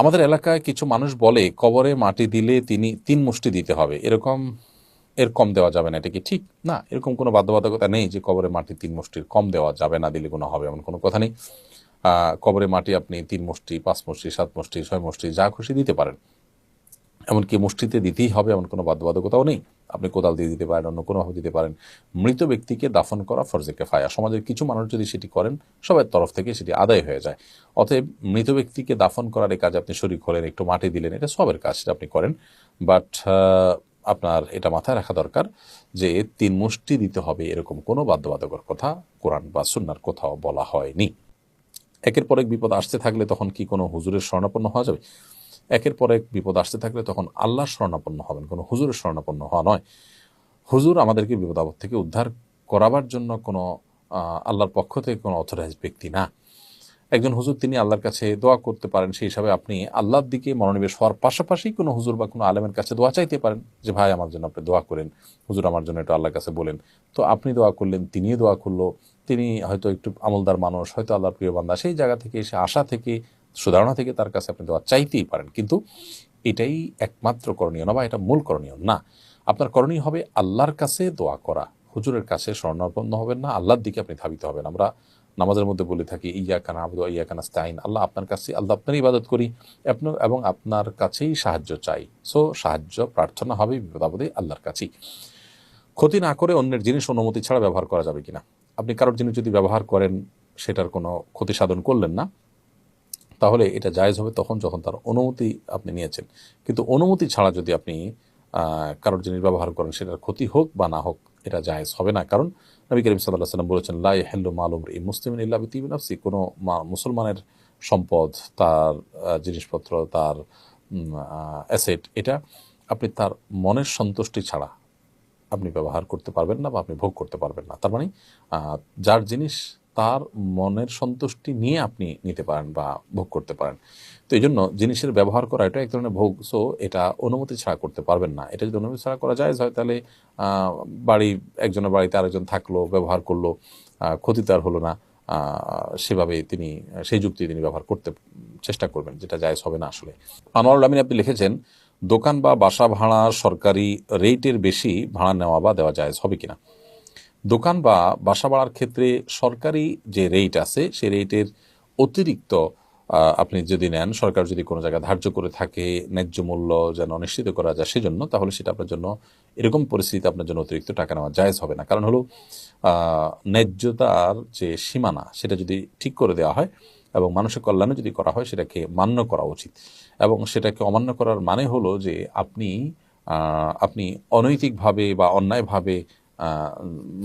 আমাদের এলাকায় কিছু মানুষ বলে, কবরে মাটি দিলে তিনি তিন মুষ্টি দিতে হবে। এরকম, এর কম দেওয়া যাবে না। এটা কি ঠিক? না, এরকম কোনো বাধ্যবাধকতা নেই যে কবরে মাটি তিন মুষ্টির কম দেওয়া যাবে না, দিলে কোনো হবে, এমন কোনো কথা নেই। কবরে মাটি আপনি তিন মুষ্টি, পাঁচ মুষ্টি, সাত মুষ্টি, ছয় মুষ্টি, যা খুশি দিতে পারেন। এমনকি মুষ্টিতে দিতেই হবে, এমন কোনো বাধ্যবাধকতাও নেই। আপনি কোদাল দিয়ে দিতে পারেন, অন্য কোনোভাবে দিতে পারেন। মৃত ব্যক্তিকে দাফন করা ফরজে কেফায়া। সমাজের কিছু মানুষ যদি সেটি করেন, সবার তরফ থেকে সেটি আদায় হয়ে যায়। অতএব মৃত ব্যক্তিকে দাফন করার এই কাজে আপনি শরীর হলেন একটু মাটি দিলেন, এটা সবের কাজ, সেটা আপনি করেন। বাট আপনার এটা মাথায় রাখা দরকার যে তিন মুষ্টি দিতে হবে এরকম কোনো বাধ্যবাধকর কথা কোরআন বা সুন্নার কোথাও বলা হয়নি। একের পর এক বিপদ আসতে থাকলে তখন কি কোনো হুজুরের শরণাপন্ন হওয়া যাবে? একের পর এক বিপদ আসতে থাকলে তখন আল্লাহর শরণাপন্ন হবেন। কোনো হুজুরের শরণাপন্ন হওয়া নয়। হুজুর আমাদেরকে বিপদ আপদ থেকে উদ্ধার করাবার জন্য কোনো আল্লাহর পক্ষ থেকে কোনো অথরাইজ ব্যক্তি না। একজন হুজুর তিনি আল্লাহর কাছে দোয়া করতে পারেন, সেই হিসাবে আপনি আল্লাহর দিকে মনোনিবেশ হওয়ার পাশাপাশি কোনো হুজুর বা কোনো আলেমের কাছে দোয়া চাইতে পারেন যে, ভাই, আমার জন্য আপনি দোয়া করেন। হুজুর আমার জন্য একটু আল্লাহর কাছে বলেন। তো আপনি দোয়া করলেন, তিনিও দোয়া করল। তিনি হয়তো একটু আমলদার মানুষ, হয়তো আল্লাহর প্রিয় বান্দা। সেই জায়গা থেকে এসে আশা থেকে সুধারণা থেকে তার কাছে আপনি দোয়া চাইতেই পারেন, কিন্তু এটাই একমাত্র করণীয় না বা এটা মূল করণীয় না। আপনার করণীয় হবে আল্লাহর কাছে দোয়া করা। হুজুরের কাছে স্বর্ণাপন্ন হবেন না, আল্লাহর দিকে আপনি ধাবিত হবেন। আমরা নামাজের মধ্যে বলে থাকি ইয়া কানা আবদ ইয়া কানা স্তাইন আল্লাহ আপনার কাছে, আল্লাহ আপনার ইবাদত করি আপনার এবং আপনার কাছেই সাহায্য চাই। সো, সাহায্য, প্রার্থনা হবে বিপদাবদে আল্লাহর কাছেই। ক্ষতি না করে অন্যের জিনিস অনুমতি ছাড়া ব্যবহার করা যাবে কিনা? আপনি কারোর জিনিস যদি ব্যবহার করেন, সেটার কোনো ক্ষতি সাধন করলেন না তাহলে এটা জায়েজ হবে তখন যখন তার অনুমতি আপনি নিয়েছেন। কিন্তু অনুমতি ছাড়া যদি আপনি কারোর জিনিস ব্যবহার করেন সেটার ক্ষতি হোক বা না হোক, এটা জায়েজ হবে না। কারণ নবী করিম সাল্লাহ সাল্লাম বলেছেন লাই হেল্লু মালুম এই মুসলিম ইল্লা বিতিবি নাফসি। কোনো মুসলমানের সম্পদ, তার জিনিসপত্র, তার অ্যাসেট এটা আপনি তার মনের সন্তুষ্টি ছাড়া আপনি ব্যবহার করতে পারবেন না বা আপনি ভোগ করতে পারবেন না। তার মানে যার জিনিস তার মনের সন্তুষ্টি নিয়ে আপনি নিতে পারেন বা ভোগ করতে পারেন। তো এই জন্য জিনিসের ব্যবহার করা, এটা এক ধরনের ভোগ, সো এটা অনুমতি ছাড়া করতে পারবেন না। এটা যদি অনুমতি ছাড়া করা যায়, হয় তাহলে বাড়ি, একজনের বাড়িতে আরেকজন থাকল, ব্যবহার করল ক্ষতি তার হলো না সেভাবে তিনি, সেই যুক্তি তিনি ব্যবহার করতে চেষ্টা করবেন, যেটা জায়জ হবে না আসলে। আনোয়ারুল আমিন আপনি লিখেছেন, দোকান বা বাসা ভাড়া সরকারি রেটের বেশি ভাড়া নেওয়া বা দেওয়া জায়েজ হবে কিনা? দোকান বা বাসা ভাড়ার ক্ষেত্রে সরকারি যে রেট আছে, সেই রেটের অতিরিক্ত আপনি যদি নেন, সরকার যদি কোনো জায়গায় ধার্য করে থাকে, ন্যায্য মূল্য যেন নিশ্চিত করা যায় সেজন্য, তাহলে সেটা আপনার জন্য এরকম পরিস্থিতিতে আপনার জন্য অতিরিক্ত টাকা নেওয়া জায়জ হবে না। কারণ হলো ন্যায্যতার যে সীমানা, সেটা যদি ঠিক করে দেওয়া হয় এবং মানুষের কল্যাণে যদি করা হয়, সেটাকে মান্য করা উচিত। এবং সেটাকে অমান্য করার মানে হলো যে আপনি আপনি অনৈতিকভাবে বা অন্যায়ভাবে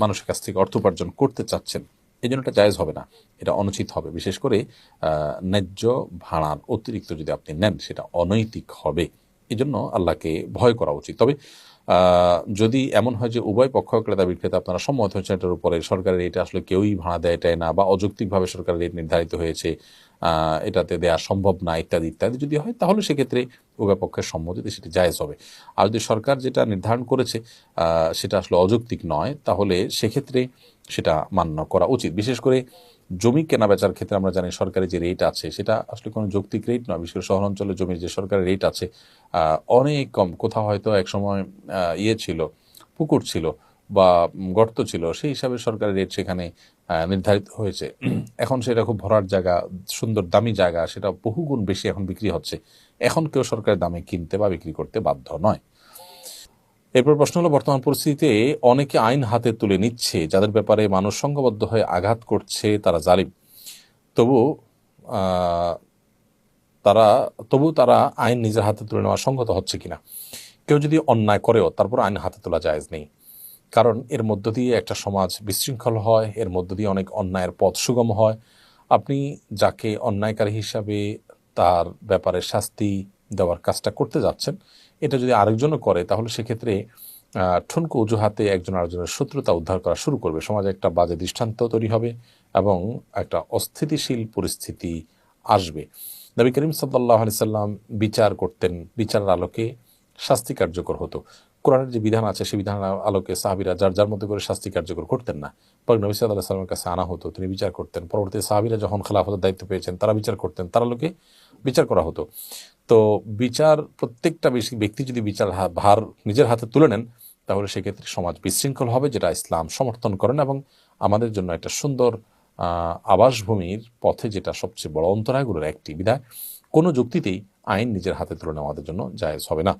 মানুষের কাছ থেকে অর্থ উপার্জন করতে চাচ্ছেন এই জন্য এটা জায়জ হবে না। এটা অনুচিত হবে। বিশেষ করে ন্যায্য ভাড়ার অতিরিক্ত যদি আপনি নেন, সেটা অনৈতিক হবে। এই জন্য আল্লাহকে ভয় করা উচিত। তবে যদি এমন হয় যে উভয় পক্ষ ক্রেতা বিক্রেতা আপনারা সম্মত হয়েছেন, এটার উপরে সরকারের এটা আসলে কেউই ভাড়া দেয় এটাই না বা অযৌক্তিকভাবে সরকারের রেট নির্ধারিত হয়েছে এটাতে দেওয়া সম্ভব না, ইত্যাদি ইত্যাদি যদি হয়, তাহলে সেক্ষেত্রে উভয় পক্ষের সম্মতিতে সেটি জায়েজ হবে। আর যদি সরকার যেটা নির্ধারণ করেছে সেটা আসলে অযৌক্তিক নয়, তাহলে সেক্ষেত্রে সেটা মান্য করা উচিত। বিশেষ করে জমি কেনা বেচার ক্ষেত্রে আমরা জানি সরকারি যে রেট আছে সেটা আসলে কোনো যৌক্তিক রেট নয়। বিশেষ করে শহরাঞ্চলে জমির যে সরকারি রেট আছে অনেক কম। কোথাও হয়তো একসময় আহ, ইয়ে ছিল পুকুর ছিল বা গর্ত ছিল সেই হিসাবে সরকারি রেট সেখানে নির্ধারিত হয়েছে। এখন সেটা খুব ভরার জায়গা সুন্দর দামি জায়গা সেটা বহুগুণ বেশি এখন বিক্রি হচ্ছে। এখন কেউ সরকারের দামে কিনতে বা বিক্রি করতে বাধ্য নয়। এরপর প্রশ্ন হলো, বর্তমান পরিস্থিতিতে অনেকে আইন হাতে তুলে নিচ্ছে, যাদের ব্যাপারে মানুষ সংঘবদ্ধ হয়ে আঘাত করছে, তারা জালিম। তবু তারা তবু তারা আইন নিজের হাতে তুলে নেওয়া সঙ্গত হচ্ছে কিনা? কেউ যদি অন্যায় করেও তারপর আইন হাতে তোলা জায়েজ নেই। কারণ এর মধ্য দিয়ে একটা সমাজ বিশৃঙ্খল হয়, এর মধ্য দিয়ে অনেক অন্যায়ের পথ সুগম হয়। আপনি যাকে অন্যায়কারী হিসাবে তার ব্যাপারে শাস্তি দেওয়ার কাজটা করতে যাচ্ছেন এটা যদি আরেকজনও করে, তাহলে সেক্ষেত্রে ঠুনকু অজুহাতে একজন আরেকজনের শত্রুতা উদ্ধার করা শুরু করবে। সমাজে একটা বাজে দৃষ্টান্ত তৈরি হবে এবং একটা অস্থিতিশীল পরিস্থিতি আসবে। নবী করিম সাল্লাহ আলি সাল্লাম বিচার করতেন, বিচারের আলোকে শাস্তি কার্যকর হতো। কোরআনের যে বিধান আছে, সেই বিধান আলোকে সাহাবিরা যার যার মধ্যে করে শাস্তি কার্যকর করতেন না। পরে নবী সাল্লাহ সাল্লামের কাছে আনা হতো, তিনি বিচার করতেন। পরবর্তী সাহাবিরা যখন খেলাফতের দায়িত্ব পেয়েছেন, তারা বিচার করতেন, তার আলোকে বিচার করা হতো। তো বিচার, প্রত্যেকটা ব্যক্তি যদি বিচার ভার নিজের হাতে তুলে নেন, তাহলে সেক্ষেত্রে সমাজ বিশৃঙ্খল হবে, যেটা ইসলাম সমর্থন করেন এবং আমাদের জন্য একটা সুন্দর আবাসভূমির পথে যেটা সবচেয়ে বড় অন্তরায়গুলোর একটি বিধায়, কোনো যুক্তিতেই আইন নিজের হাতে তুলে নেওয়া আমাদের জন্য জায়েজ হবে না।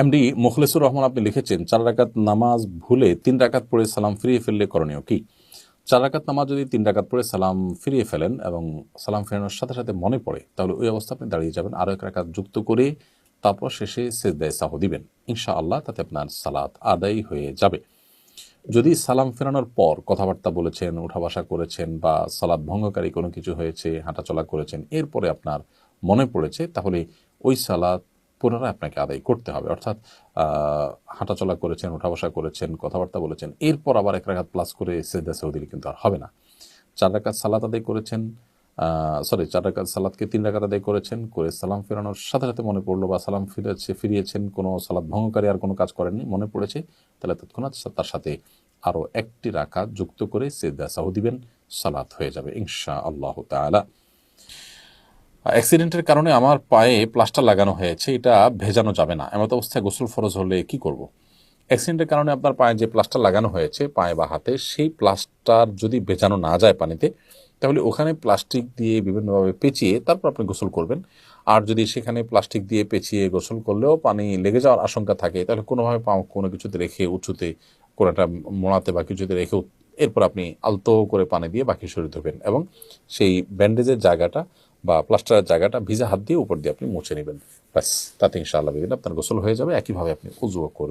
এমডি মুখলেসুর রহমান, আপনি লিখেছেন, চার রাকাত নামাজ ভুলে তিন রাকাত পড়ে সালাম ফিরিয়ে ফেললে করণীয় কি? চার রাকাত নামাজ যদি তিন রাকাত পড়ে সালাম ফিরিয়ে ফেলেন এবং সালাম ফেরানোর সাথে সাথে মনে পড়ে, তাহলে ওই অবস্থা আপনি দাঁড়িয়ে যাবেন। আরও এক রাকাত যুক্ত করে তারপর শেষে সেজদায় সাহ দিবেন। ইনশা আল্লাহ তাতে আপনার সালাত আদায় হয়ে যাবে। যদি সালাম ফেরানোর পর কথাবার্তা বলেছেন, উঠা বসা করেছেন বা সালাদ ভঙ্গকারী কোনো কিছু হয়েছে, হাঁটাচলা করেছেন, এরপরে আপনার মনে পড়েছে, তাহলে ওই সালাদ পুনরায় আপনাকে আদায় করতে হবে। অর্থাৎ হাঁটাচলা করেছেন উঠা বসা করেছেন, কথাবার্তা বলেছেন, এরপর আবার এক রাখাত প্লাস করে সেদা সৌদিলে কিন্তু আর হবে না। চার রাকাত সালাত আদায় করেছেন সরি চার রাকাত সালাদকে তিন রাকাত আদায় করেছেন, করে সালাম ফেরানোর সাথে সাথে মনে পড়ল, বা সালাম ফিরেছে, ফিরিয়েছেন, কোনো সালাদ ভঙ্গকারী আর কোনো কাজ করেননি, মনে পড়েছে, তাহলে তৎক্ষণাৎ তার সাথে আরও একটি রাকাত যুক্ত করে সেদা সাহু দিবেন, সালাত হয়ে যাবে ইনশা আল্লাহ তাআলা। অ্যাক্সিডেন্টের কারণে আমার পায়ে প্লাস্টার লাগানো হয়েছে, এটা ভেজানো যাবে না। এমত অবস্থায় গোসল ফরজ হলে কি করব? অ্যাক্সিডেন্টের কারণে আপনার পায়ে যে প্লাস্টার লাগানো হয়েছে, পায়ে বা হাতে, সেই প্লাস্টার যদি ভেজানো না যায় পানিতে, তাহলে ওখানে প্লাস্টিক দিয়ে বিভিন্নভাবে পেঁচিয়ে তারপর আপনি গোসল করবেন। আর যদি সেখানে প্লাস্টিক দিয়ে পেঁচিয়ে গোসল করলেও পানি লেগে যাওয়ার আশঙ্কা থাকে, তাহলে কোনোভাবে পা কোনো কিছুতে রেখে উঁচুতে কোনো একটা মোড়াতে বা কিছুতে রেখে এরপর আপনি আলতো করে পানি দিয়ে বাকি শরীর ধোবেন এবং সেই ব্যান্ডেজের জায়গাটা বা প্লাস্টারের জায়গাটা ভিজা হাত দিয়ে উপর দিয়ে আপনি মুছে নেবেন। ব্যাস, তাতে ইনশাআল্লাহ আপনার গোসল হয়ে যাবে। একইভাবে আপনি উজুও করবেন